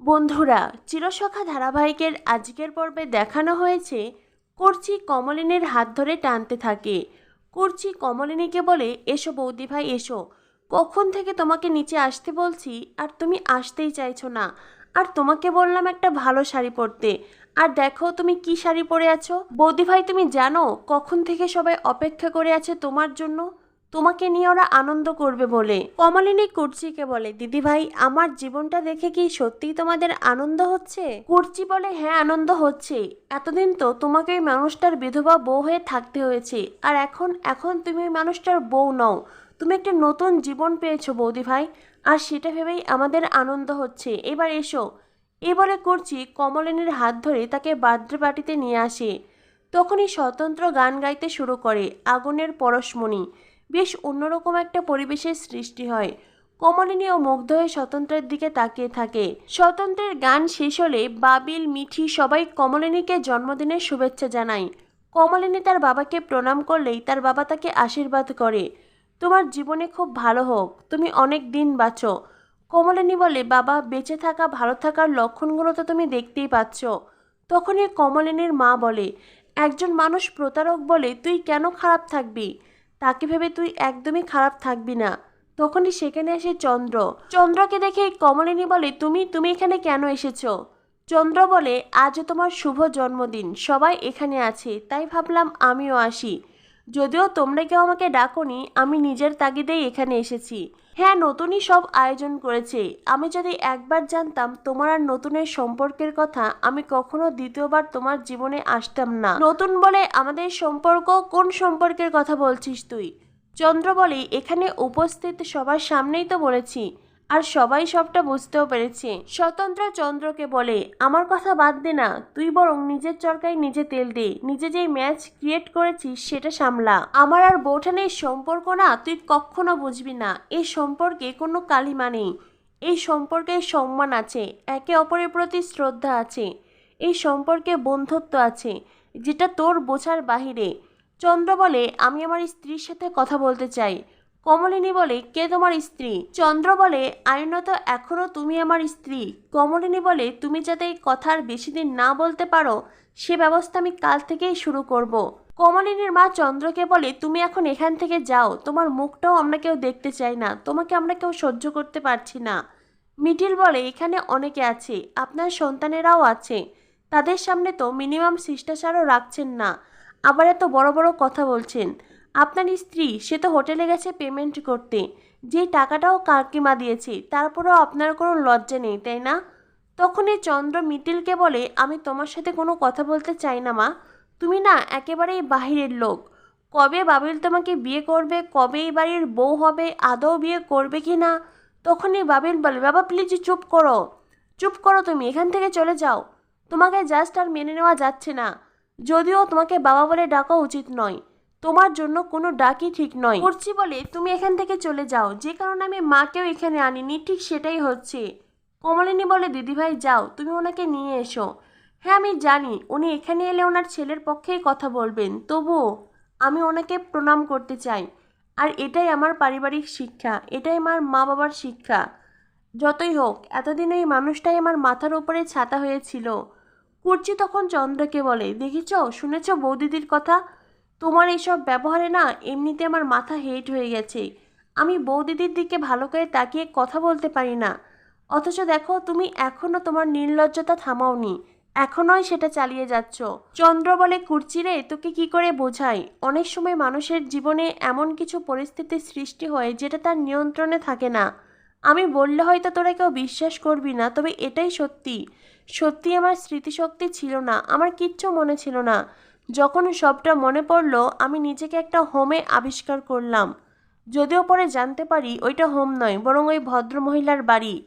বন্ধুরা, চিরসখা ধারাবাহিকের আজকের পর্বে দেখানো হয়েছে কুর্চি কমলিনীর হাত ধরে টানতে থাকে। কুর্চি কমলিনীকে বলে, এসো বৌদি ভাই, এসো। কখন থেকে তোমাকে নিচে আসতে বলছি, আর তুমি আসতেই চাইছো না। আর তোমাকে বললাম একটা ভালো শাড়ি পরতে। আর দেখো তুমি কি শাড়ি পরে আছো। বৌদি ভাই, তুমি জানো কখন থেকে সবাই অপেক্ষা করে আছে তোমার জন্য? তোমাকে নিয়ে ওরা আনন্দ করবে বলে। কমলিনী কুর্চিকে বলে, দিদি ভাই, আমার জীবনটা দেখে কি সত্যিই তোমাদের আনন্দ হচ্ছে? কুর্চি বলে হ্যাঁ আনন্দ হচ্ছে। এতদিন তো তোমাকে ওই মানুষটার বিধবা বউ হয়ে থাকতে হয়েছে। আর এখন এখন তুমি ওই মানুষটার বউ নও। তুমি একটা নতুন জীবন পেয়েছ বৌদি ভাই। আর সেটা ভেবেই আমাদের আনন্দ হচ্ছে। এবার এসো। এবারে কুর্চি কমলিনীর হাত ধরে তাকে বার্থডে পার্টিতে নিয়ে আসে। তখনই স্বতন্ত্র গান গাইতে শুরু করে, আগুনের পরশমণি। বেশ অন্যরকম একটা পরিবেশের সৃষ্টি হয়। কমলিনী ও মুগ্ধ হয়ে স্বতন্ত্রের দিকে তাকিয়ে থাকে। স্বতন্ত্রের গান শেষ হলে বাবিল, মিঠি সবাই কমলিনীকে জন্মদিনের শুভেচ্ছা জানায়। কমলিনী তার বাবাকে প্রণাম করলেই তার বাবা তাকে আশীর্বাদ করে। তোমার জীবনে খুব ভালো হোক, তুমি অনেক দিন বাঁচো। কমলিনী বলে, বাবা, বেঁচে থাকা, ভালো থাকার লক্ষণগুলো তো তুমি দেখতেই পাচ্ছ। তখনই কমলিনীর মা বলে, একজন মানুষ প্রতারক বলে তুই কেন খারাপ থাকবি? তাকে ভেবে তুই একদমই খারাপ থাকবি না। তখনই সেখানে আসে চন্দ্র। চন্দ্রকে দেখে কমলিনী বলে, তুমি তুমি এখানে কেন এসেছ? চন্দ্র বলে, আজও তোমার শুভ জন্মদিন, সবাই এখানে আছে, তাই ভাবলাম আমিও আসি। যদিও তোমরা কেউ আমাকে ডাকোনি, আমি নিজের তাগিদেই এখানে এসেছি। হ্যাঁ নতুনই সব আয়োজন করেছে। আমি যদি একবার জানতাম তোমার আর নতুনের সম্পর্কের কথা, আমি কখনো দ্বিতীয়বার তোমার জীবনে আসতাম না। নতুন বলে আমাদের সম্পর্ক কোন সম্পর্কের কথা বলছিস তুই? চন্দ্র বলে, এখানে উপস্থিত সবার সামনেই তো বলেছি। আর সবাই সবটা বুঝতেও পেরেছে। স্বতন্ত্র চন্দ্রকে বলে, আমার কথা বাদ দে না, তুই বরং নিজের চরকায় নিজে তেল দে। নিজে যেই ম্যাচ ক্রিয়েট করেছিস, সেটা সামলা। আমার আর বৌঠানের সম্পর্ক না, তুই কখনো বুঝবি না। এই সম্পর্কে কোনো কালিমা নেই। এই সম্পর্কে সম্মান আছে, একে অপরের প্রতি শ্রদ্ধা আছে। এই সম্পর্কে বন্ধুত্ব আছে, যেটা তোর বোঝার বাহিরে। চন্দ্র বলে, আমি আমার স্ত্রীর সাথে কথা বলতে চাই। কমলিনী বলে, কে তোমার স্ত্রী? চন্দ্র বলে আইনত এখনও তুমি আমার স্ত্রী। কমলিনী বলে, তুমি যাতে এই কথার বেশি দিন না বলতে পারো, সে ব্যবস্থা আমি কাল থেকেই শুরু করব। কমলিনীর মা চন্দ্রকে বলে, তুমি এখন এখান থেকে যাও, তোমার মুখটাও আমরা কেউ দেখতে চাই না, তোমাকে আমরা কেউ সহ্য করতে পারছি না। মিটিল বলে, এখানে অনেকে আছে, আপনার সন্তানেরাও আছে, তাদের সামনে তো মিনিমাম শিষ্টাচারও রাখছেন না, আবার এত বড় বড় কথা বলছেন। আপনার স্ত্রী, সে তো হোটেলে গেছে পেমেন্ট করতে। যে টাকাটাও কাকিমা দিয়েছে তারপরেও আপনার কোনো লজ্জা নেই, তাই না? তখনই চন্দ্র মিতিলকে বলে, আমি তোমার সাথে কোনো কথা বলতে চাই না, মা। তুমি না একেবারেই বাহিরের লোক। কবে বাবিল তোমাকে বিয়ে করবে, কবে এই বাড়ির বউ হবে, আদৌ বিয়ে করবে কি না? তখনই বাবিল বলে, বাবা প্লিজ চুপ করো। চুপ করো তুমি, এখান থেকে চলে যাও। তোমাকে জাস্ট আর মেনে নেওয়া যাচ্ছে না। যদিও তোমাকে বাবা বলে ডাকা উচিত নয়। তোমার জন্য কোনো ডাকই ঠিক নয়। করছি বলে তুমি এখান থেকে চলে যাও। যে কারণে আমি মাকেও এখানে আনিনি, ঠিক সেটাই হচ্ছে। কমলিনী বলে, দিদিভাই, যাও, তুমি ওনাকে নিয়ে এসো। হ্যাঁ আমি জানি। উনি এখানে এলে ওনার ছেলের পক্ষেই কথা বলবেন। তবুও আমি ওনাকে প্রণাম করতে চাই। আর এটাই আমার পারিবারিক শিক্ষা, এটাই আমার মা বাবার শিক্ষা। যতই হোক, এতদিন ওই মানুষটাই আমার মাথার উপরে ছাতা হয়েছিল। কুর্চি তখন চন্দ্রকে বলে। দেখেছ, শুনেছ বৌদিদির কথা? তোমার এইসব ব্যবহারে না এমনিতে আমার মাথা হেট হয়ে গেছে। আমি বৌদিদির দিকে ভালো করে তাকিয়ে কথা বলতে পারি না। অথচ দেখো, তুমি এখনও তোমার নির্লজ্জতা থামাওনি। এখনোই সেটা চালিয়ে যাচ্ছ। চন্দ্র বলে কুর্চিরে তোকে কি করে বোঝাই? অনেক সময় মানুষের জীবনে এমন কিছু পরিস্থিতির সৃষ্টি হয় যেটা তার নিয়ন্ত্রণে থাকে না। আমি বললে হয়তো তোরা কেউ বিশ্বাস করবি না, তবে এটাই সত্যি। সত্যি আমার স্মৃতিশক্তি ছিল না, আমার কিচ্ছু মনে ছিল না। যখন সবটা মনে পড়ল, আমি নিজেকে একটা হোমে আবিষ্কার করলাম। যদিও পরে জানতে পারি, ওইটা হোম নয়, বরং ওই ভদ্র মহিলার বাড়ি।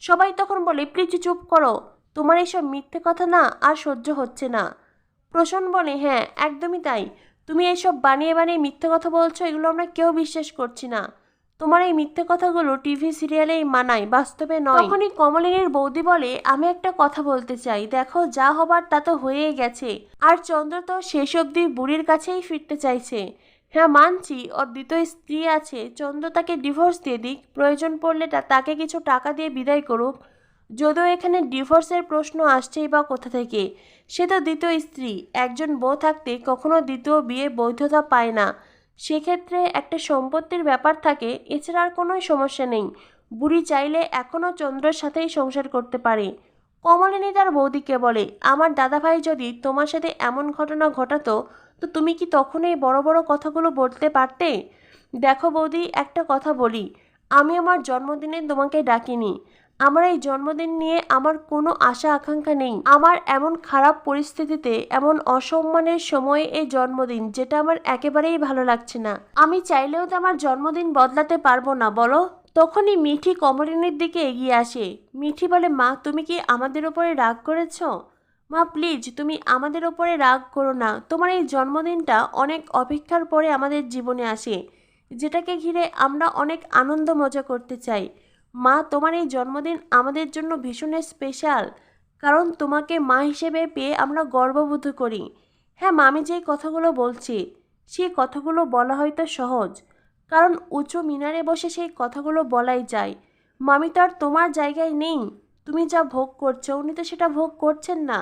সবাই তখন বলে প্লিজ চুপ করো। তোমার এইসব মিথ্যে কথা না, আর সহ্য হচ্ছে না। প্রসন বলে হ্যাঁ একদমই তাই। তুমি এইসব বানিয়ে বানিয়ে মিথ্যে কথা বলছো, এগুলো আমরা কেউ বিশ্বাস করছি না। তোমার এই মিথ্যে কথাগুলো টিভি সিরিয়ালেই মানায়, বাস্তবে নয়। তখনই কমলিনীর বৌদি বলে, আমি একটা কথা বলতে চাই, দেখো যা হবার তা তো হয়েই গেছে। আর চন্দ্র তো শেষ অবধি বুড়ির কাছেই ফিরতে চাইছে। হ্যাঁ মানছি, ওর দ্বিতীয় স্ত্রী আছে। চন্দ্র তাকে ডিভোর্স দিয়ে দিক, প্রয়োজন পড়লে তাকে কিছু টাকা দিয়ে বিদায় করুক। যদিও এখানে ডিভোর্সের প্রশ্ন আসছেই বা কোথা থেকে? সে তো দ্বিতীয় স্ত্রী, একজন বউ থাকতে কখনো দ্বিতীয় বিয়ে বৈধতা পায় না। সেক্ষেত্রে একটা সম্পত্তির ব্যাপার থাকে, এছাড়া আর কোনো সমস্যা নেই। বুড়ি চাইলে এখনও চন্দ্রের সাথেই সংসার করতে পারে। কমলিনী তার বৌদিকে বলে, আমার দাদাভাই যদি তোমার সাথে এমন ঘটনা ঘটাতো, তো তুমি কি তখন এই বড় বড় কথাগুলো বলতে পারতে? দেখো বৌদি, একটা কথা বলি। আমি আমার জন্মদিনে তোমাকে ডাকিনি। আমার এই জন্মদিন নিয়ে আমার কোনো আশা আকাঙ্ক্ষা নেই। আমার এমন খারাপ পরিস্থিতিতে, এমন অসম্মানের সময়ে এই জন্মদিন, যেটা আমার একেবারেই ভালো লাগছে না। আমি চাইলেও তো আমার জন্মদিন বদলাতে পারব না, বলো? তখনই মিঠি কমলিনীর দিকে এগিয়ে আসে। মিঠি বলে, মা, তুমি কি আমাদের ওপরে রাগ করেছ? মা প্লিজ তুমি আমাদের ওপরে রাগ করো না। তোমার এই জন্মদিনটা অনেক অপেক্ষার পরে আমাদের জীবনে আসে, যেটাকে ঘিরে আমরা অনেক আনন্দ মজা করতে চাই। মা, তোমার এই জন্মদিন আমাদের জন্য ভীষণ স্পেশাল কারণ তোমাকে মা হিসেবে পেয়ে আমরা গর্ববোধ করি। হ্যাঁ মা, আমি যেই কথাগুলো বলছি সেই কথাগুলো বলা হয়তো সহজ, কারণ উঁচু মিনারে বসে সেই কথাগুলো বলাই যায়। মামি তো আর তোমার জায়গায় নেই, তুমি যা ভোগ করছ, উনি তো সেটা ভোগ করছেন না,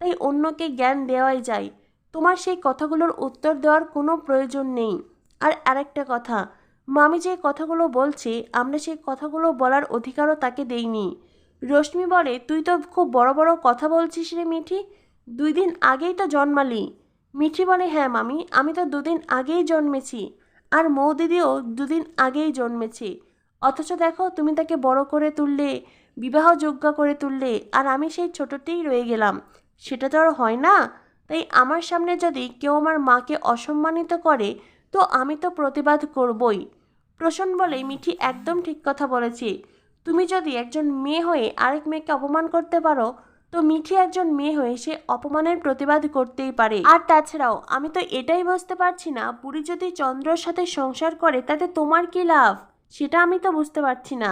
তাই অন্যকে জ্ঞান দেওয়াই যায়। তোমার সেই কথাগুলোর উত্তর দেওয়ার কোনো প্রয়োজন নেই। আর আরেকটা কথা মামি যে কথাগুলো বলছে, আমরা সেই কথাগুলো বলার অধিকারও তাকে দেইনি। রশ্মি বলে, তুই তো খুব বড় বড় কথা বলছিস রে মিঠি। দুই দিন আগেই তো জন্মালি। মিঠি বলে হ্যাঁ মামি, আমি তো দুদিন আগেই জন্মেছি। আর মৌ দিদিও দুদিন আগেই জন্মেছে। অথচ দেখো, তুমি তাকে বড় করে তুললে বিবাহযোগ্য করে তুললে, আর আমি সেই ছোটতেই রয়ে গেলাম। সেটা তো আর হয় না। তাই আমার সামনে যদি কেউ আমার মাকে অসম্মানিত করে, তো আমি তো প্রতিবাদ করবই। প্রসন্ন বলে, মিঠি, একদম ঠিক কথা বলেছি। তুমি যদি একজন মেয়ে হয়ে আরেক মেয়েকে অপমান করতে পারো, তো মিঠি একজন মেয়ে হয়ে সে অপমানের প্রতিবাদ করতেই পারে। আর তাছাড়াও, আমি তো এটাই বুঝতে পারছি না পুরী যদি চন্দ্রর সাথে সংসার করে, তাতে তোমার কি লাভ? সেটা আমি তো বুঝতে পারছি না।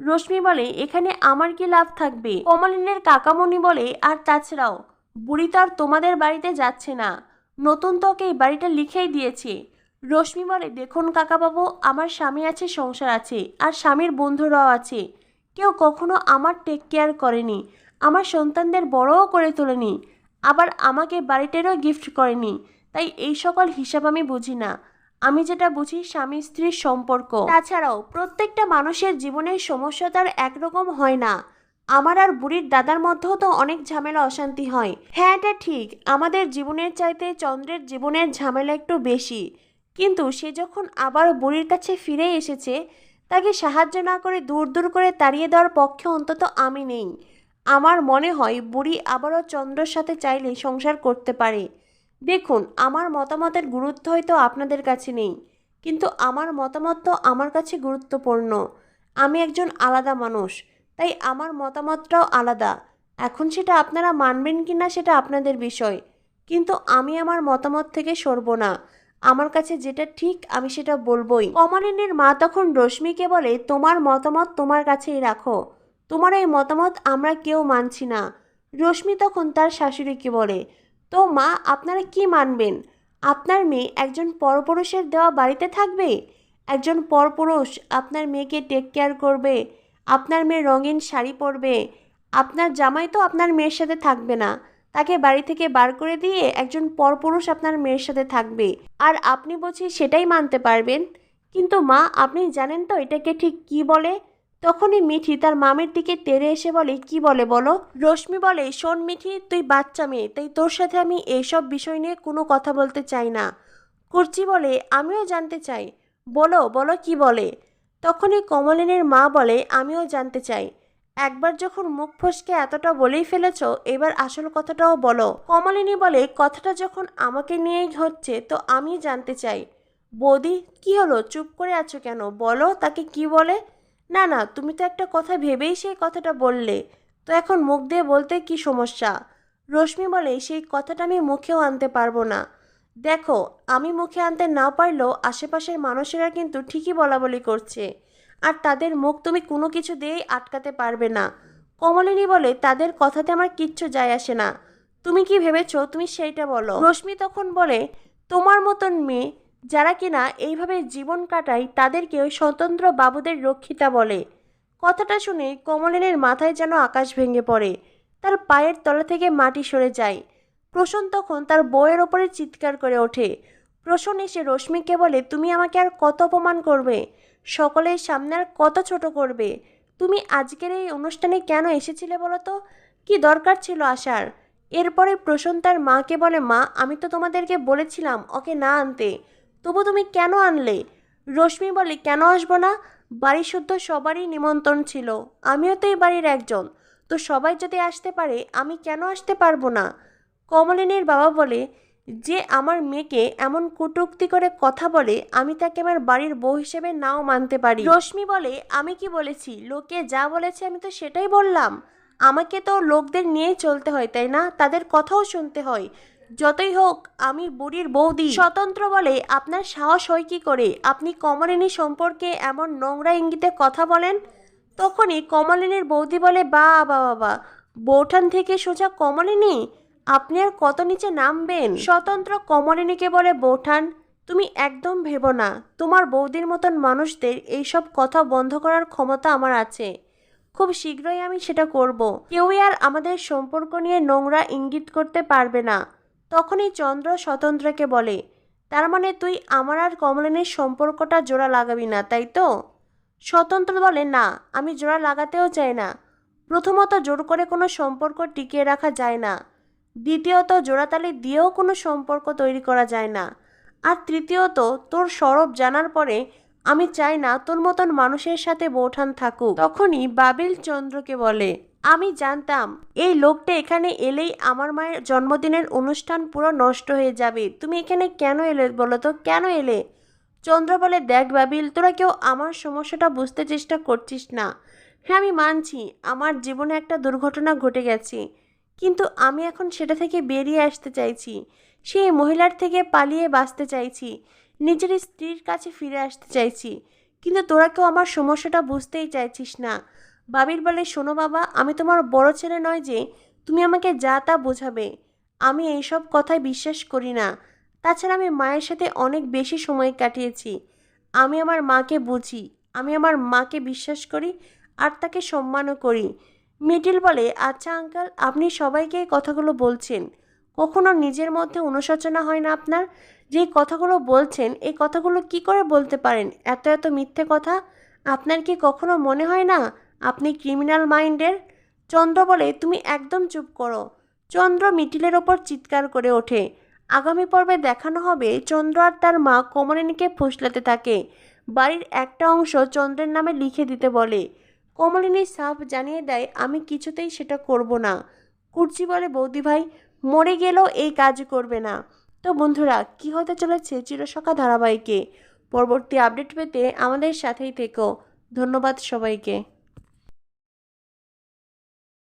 রশ্মি বলে, এখানে আমার কি লাভ থাকবে? কমলিনের কাকামণি বলে, আর তাছাড়াও, বুড়ি তো আর তোমাদের বাড়িতে যাচ্ছে না। নতুন তো ওকে এই বাড়িটা লিখেই দিয়েছে। রশ্মি বলে, দেখুন কাকাবাবু, আমার স্বামী আছে, সংসার আছে, আর স্বামীর বন্ধুরাও আছে। কেউ কখনো আমার টেক কেয়ার করেনি, আমার সন্তানদের বড়ও করে তোলেনি, আবার আমাকে বাড়িটারও গিফট করেনি। তাই এই সকল হিসাব আমি বুঝি না। আমি যেটা বুঝি স্বামী স্ত্রীর সম্পর্ক। তাছাড়াও, প্রত্যেকটা মানুষের জীবনের সমস্যা তার একরকম হয় না। আমার আর বুড়ির দাদার মধ্যেও তো অনেক ঝামেলা, অশান্তি হয়। হ্যাঁ এটা ঠিক, আমাদের জীবনের চাইতে চন্দ্রের জীবনের ঝামেলা একটু বেশি। কিন্তু সে যখন আবার বুড়ির কাছে ফিরে এসেছে, তাকে সাহায্য না করে দূর দূর করে তাড়িয়ে দেওয়ার পক্ষে অন্তত আমি নেই। আমার মনে হয় বুড়ি আবারও চন্দ্রর সাথে চাইলে সংসার করতে পারে। দেখুন, আমার মতামতের গুরুত্ব হয়তো আপনাদের কাছে নেই, কিন্তু আমার মতামত তো আমার কাছে গুরুত্বপূর্ণ। আমি একজন আলাদা মানুষ, তাই আমার মতামতটাও আলাদা। এখন সেটা আপনারা মানবেন কি না সেটা আপনাদের বিষয়, কিন্তু আমি আমার মতামত থেকে সরব না। আমার কাছে যেটা ঠিক, আমি সেটা বলবই। কমলিনীর মা তখন রশ্মিকে বলে, তোমার মতামত তোমার কাছেই রাখো। তোমার এই মতামত আমরা কেউ মানছি না। রশ্মি তখন তার শাশুড়িকে বলে, তো মা, আপনারা কি মানবেন? আপনার মেয়ে একজন পরপুরুষের দেওয়া বাড়িতে থাকবে? একজন পরপুরুষ আপনার মেয়েকে টেক কেয়ার করবে? আপনার মেয়ে রঙিন শাড়ি পরবে? আপনার জামাই তো আপনার মেয়ের সাথে থাকবে না। তাকে বাড়ি থেকে বার করে দিয়ে একজন পরপুরুষ আপনার মেয়ের সাথে থাকবে। আর আপনি বলছি সেটাই মানতে পারবেন। কিন্তু মা, আপনি জানেন তো এটাকে ঠিক কি বলে? তখনই মিঠি তার মামের দিকে তেড়ে এসে বলে, কি বলে বলো? রশ্মি বলে, শোন মিঠি, তুই বাচ্চা মেয়ে, তাই তোর সাথে আমি এইসব বিষয় নিয়ে কোনো কথা বলতে চাই না। কুর্চি বলে, আমিও জানতে চাই। বলো বলো কি বলে? তখনই কমলিনীর মা বলে, আমিও জানতে চাই। একবার যখন মুখ ফসকে এতটা বলেই ফেলেছ, এবার আসল কথাটাও বলো। কমলিনী বলে, কথাটা যখন আমাকে নিয়েই হচ্ছে, তো আমি জানতে চাই। বৌদি, কি হলো? চুপ করে আছো কেন? বলো, তাকে কি বলে? না না, তুমি তো একটা কথা ভেবেই সেই কথাটা বললে। তো এখন মুখ দিয়ে বলতে কি সমস্যা? রশ্মি বলে, সেই কথাটা আমি মুখেও আনতে পারব না। দেখো, আমি মুখে আনতে না পারলেও আশেপাশের মানুষেরা কিন্তু ঠিকই বলা বলি করছে। আর তাদের মুখ তুমি কোনো কিছু দিয়েই আটকাতে পারবে না। কমলিনী বলে, তাদের কথাতে আমার কিচ্ছু যায় আসে না। তুমি কি ভেবেছো? তুমি সেইটা বলো। রশ্মি তখন বলে, তোমার মতন মেয়ে যারা কিনা এইভাবে জীবন কাটায় তাদেরকে ওই স্বতন্ত্র বাবুদের রক্ষিতা বলে। কথাটা শুনে কমলিনীর মাথায় যেন আকাশ ভেঙে পড়ে। তার পায়ের তলা থেকে মাটি সরে যায়। প্রসন তখন তার বউয়ের ওপরে চিৎকার করে ওঠে। প্রসন এসে রশ্মিকে বলে, তুমি আমাকে আর কত অপমান করবে? সকলের সামনে আর কত ছোট করবে? তুমি আজকের এই অনুষ্ঠানে কেন এসেছিলে বলো তো? কি দরকার ছিল আসার? এরপরে প্রসন তার মাকে বলে, মা, আমি তো তোমাদেরকে বলেছিলাম ওকে না আনতে। তবু তুমি কেন আনলে? রশ্মি বলে, কেন আসব না? বাড়ি শুদ্ধ সবারই নিমন্ত্রণ ছিল। আমিও তো এই বাড়ির একজন। তো সবাই যদি আসতে পারে, আমি কেন আসতে পারব না? কমলিনীর বাবা বলে যে আমার মেয়েকে এমন কটূক্তি করে কথা বলে, আমি তাকে আমার বাড়ির বউ হিসেবে নাও মানতে পারি। রশ্মি বলে, আমি কি বলেছি? লোকে যা বলেছে আমি তো সেটাই বললাম। আমাকে তো লোকদের নিয়েই চলতে হয়, তাই না? তাদের কথাও শুনতে হয়। যতই হোক, আমি বুড়ির বৌদি। স্বতন্ত্র বলে, আপনার সাহস হয় কি করে? আপনি কমলিনী সম্পর্কে এমন নোংরা ইঙ্গিতে কথা বলেন? তখনই কমলিনীর বৌদি বলে বা বা বাবা বৌঠান থেকে সোজা কমলিনী? আপনি আর কত নিচে নামবেন? স্বতন্ত্র কমলিনীকে বলে বৌঠান, তুমি একদম ভেবো না। তোমার বৌদির মতন মানুষদের এইসব কথা বন্ধ করার ক্ষমতা আমার আছে। খুব শীঘ্রই আমি সেটা করব। কেউই আর আমাদের সম্পর্ক নিয়ে নোংরা ইঙ্গিত করতে পারবে না। তখনই চন্দ্র স্বতন্ত্রকে বলে, তার মানে তুই আমার আর কমলিনীর সম্পর্কটা জোড়া লাগাবি না, তাই তো? স্বতন্ত্র বলে, না, আমি জোড়া লাগাতেও চাই না। প্রথমত জোর করে কোনো সম্পর্ক টিকিয়ে রাখা যায় না। দ্বিতীয়ত, জোড়াতালি দিয়েও কোনো সম্পর্ক তৈরি করা যায় না। আর তৃতীয়ত, তোর সরব জানার পরে, আমি চাই না তোর মতন মানুষের সাথে বৌঠান থাকুক। তখনই বাবিল চন্দ্রকে বলে, আমি জানতাম, এই লোকটা এখানে এলেই আমার মায়ের জন্মদিনের অনুষ্ঠান পুরো নষ্ট হয়ে যাবে। তুমি এখানে কেন এলে বলো তো? কেন এলে? চন্দ্র বলে, দেখ বাবিল, তোরা কেউ আমার সমস্যাটা বুঝতে চেষ্টা করছিস না। হ্যাঁ আমি মানছি, আমার জীবনে একটা দুর্ঘটনা ঘটে গেছে। কিন্তু আমি এখন সেটা থেকে বেরিয়ে আসতে চাইছি। সেই মহিলার থেকে পালিয়ে বাঁচতে চাইছি। নিজের স্ত্রীর কাছে ফিরে আসতে চাইছি। কিন্তু তোরা কেউ আমার সমস্যাটা বুঝতেই চাইছিস না। বাবির বলে, শোনো বাবা, আমি তোমার বড় ছেলে নয় যে, তুমি আমাকে যা তা বোঝাবে। আমি এইসব কথায় বিশ্বাস করি না। তাছাড়া আমি মায়ের সাথে অনেক বেশি সময় কাটিয়েছি। আমি আমার মাকে বুঝি। আমি আমার মাকে বিশ্বাস করি আর তাকে সম্মানও করি। মিডিল বলে আচ্ছা আঙ্কাল, আপনি সবাইকে এই কথাগুলো বলছেন। কখনো নিজের মধ্যে অনুশোচনা হয় না আপনার? যে কথাগুলো বলছেন, এই কথাগুলো কি করে বলতে পারেন? এত এত মিথ্যে কথা? আপনার কি কখনো মনে হয় না আপনি ক্রিমিনাল মাইন্ডের? চন্দ্র বলে, তুমি একদম চুপ করো। চন্দ্র মিটিলের ওপর চিৎকার করে ওঠে। আগামী পর্বে দেখানো হবে, চন্দ্র আর তার মা কমলিনীকে ফুসলাতে থাকে। বাড়ির একটা অংশ চন্দ্রের নামে লিখে দিতে বলে। কমলিনী সাফ জানিয়ে দেয়, আমি কিছুতেই সেটা করব না। কুর্চি বলে, বৌদি ভাই, মরে গেলেও এই কাজ করবে না। তো বন্ধুরা, কি হতে চলেছে চিরসখা ধারাবাহিকে? পরবর্তী আপডেট পেতে আমাদের সাথেই থেকো। ধন্যবাদ সবাইকে।